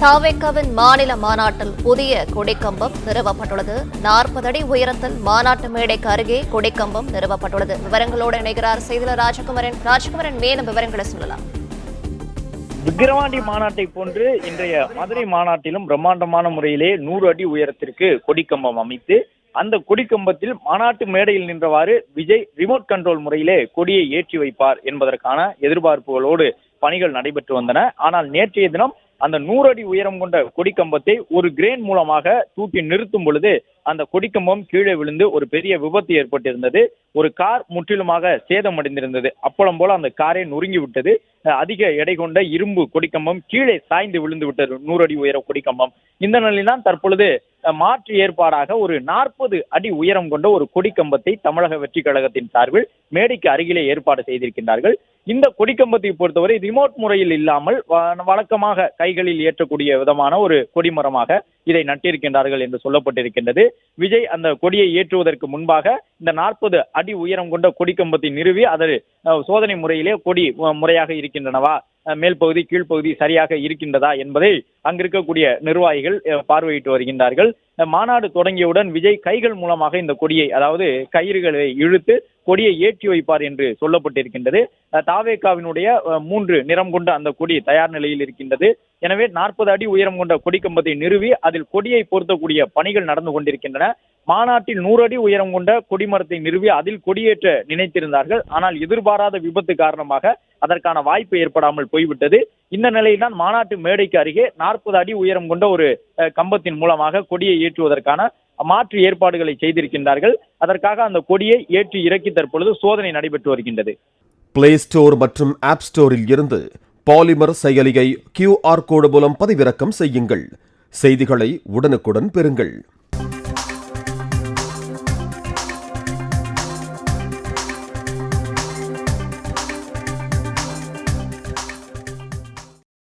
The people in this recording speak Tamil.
தாவேக்காவின் மாநில மாநாட்டில் புதிய கொடிக்கம்பம் நிறுவப்பட்டுள்ளது. நாற்பது அடி உயரத்தில் மாநாட்டு மேடைக்கு அருகே கொடிக்கம்பம் நிறுவப்பட்டுள்ளது. விவரங்களோடு இணைகிறார் செய்தியாளர் ராஜகுமரன். ராஜகுமரன் மேலும் விவரங்களை சொல்லலாம். விக்கிரவாண்டி மாநாட்டை போன்று இன்றைய மதுரை மாநாட்டிலும் பிரம்மாண்டமான முறையிலே நூறு அடி உயரத்திற்கு கொடிக்கம்பம் அமைத்து அந்த கொடிக்கம்பத்தில் மாநாட்டு மேடையில் நின்றவாறு விஜய் ரிமோட் கண்ட்ரோல் முறையிலே கொடியை ஏற்றி வைப்பார் என்பதற்கான எதிர்பார்ப்புகளோடு பணிகள் நடைபெற்று வந்தன. ஆனால் நேற்றைய தினம் அந்த நூறு அடி உயரம் கொண்ட கொடிக்கம்பத்தை ஒரு கிரேன் மூலமாக தூக்கி நிறுத்தும் பொழுது அந்த கொடிக்கம்பம் கீழே விழுந்து ஒரு பெரிய விபத்து ஏற்பட்டிருந்தது. ஒரு கார் முற்றிலுமாக சேதமடைந்திருந்தது. அப்பளம் போல அந்த காரை நொறுங்கி விட்டது. அதிக எடை கொண்ட இரும்பு கொடிக்கம்பம் கீழே சாய்ந்து விழுந்து விட்டது. நூறு அடி உயர கொடிக்கம்பம். இந்த நிலையில் தான் தற்பொழுது மாற்று ஏற்பாடாக ஒரு நாற்பது அடி உயரம் கொண்ட ஒரு கொடிக்கம்பத்தை தமிழக வெற்றி கழகத்தின் சார்பில் மேடைக்கு அருகிலே ஏற்பாடு செய்திருக்கின்றார்கள். இந்த கொடிக்கம்பத்தை பொறுத்தவரை ரிமோட் முறையில் இல்லாமல் வ- வழக்கமாக கைகளில் ஏற்றக்கூடிய விதமான ஒரு கொடிமரமாக இதை நட்டிருக்கின்றார்கள் என்று சொல்லப்பட்டிருக்கின்றது. விஜய் அந்த கொடியை ஏற்றுவதற்கு முன்பாக இந்த நாற்பது அடி உயரம் கொண்ட கொடிக்கம்பத்தை நிறுவி அதை சோதனை முறையிலே கொடி முறையாக இருக்கின்றனவா? மேல் பகுதி கீழ்ப்பகுதி சரியாக இருக்கின்றதா என்பதை அங்கிருக்கக்கூடிய நிர்வாகிகள் பார்வையிட்டு வருகின்றார்கள். மாநாடு தொடங்கியவுடன் விஜய் கைகள் மூலமாக இந்த கொடியை அதாவது கயிறுகளை இழுத்து கொடியை ஏற்றி வைப்பார் என்று சொல்லப்பட்டிருக்கின்றது. அஹ், தாவேகாவினுடைய மூன்று நிறம் கொண்ட அந்த கொடி தயார் நிலையில் இருக்கின்றது. எனவே நாற்பது அடி உயரம் கொண்ட கொடிக்கம்பத்தை நிறுவி அதில் கொடியை பொருத்தக்கூடிய பணிகள் நடந்து கொண்டிருக்கின்றன. மாநாட்டில் நூறு அடி உயரம் கொண்ட கொடிமரத்தை நிறுவி அதில் கொடியேற்ற நினைத்திருந்தார்கள். ஆனால் எதிர்பாராத விபத்து காரணமாக அதற்கான வாய்ப்பு ஏற்படாமல் போய்விட்டது. இந்த நிலையில்தான் மாநாட்டு மேடைக்கு அருகே நாற்பது அடி உயரம் கொண்ட ஒரு கம்பத்தின் மூலமாக கொடியை ஏற்றுவதற்கான மாற்று ஏற்பாடுகளை செய்திருக்கின்றார்கள். அதற்காக அந்த கொடியை ஏற்றி இறக்கி தற்பொழுது சோதனை நடைபெற்று வருகின்றது. பிளே ஸ்டோர் மற்றும் ஆப் ஸ்டோரில் இருந்து பாலிமர் செயலியை கியூஆர் கோடு மூலம் பதிவிறக்கம் செய்யுங்கள். செய்திகளை உடனுக்குடன் பெறுங்கள்.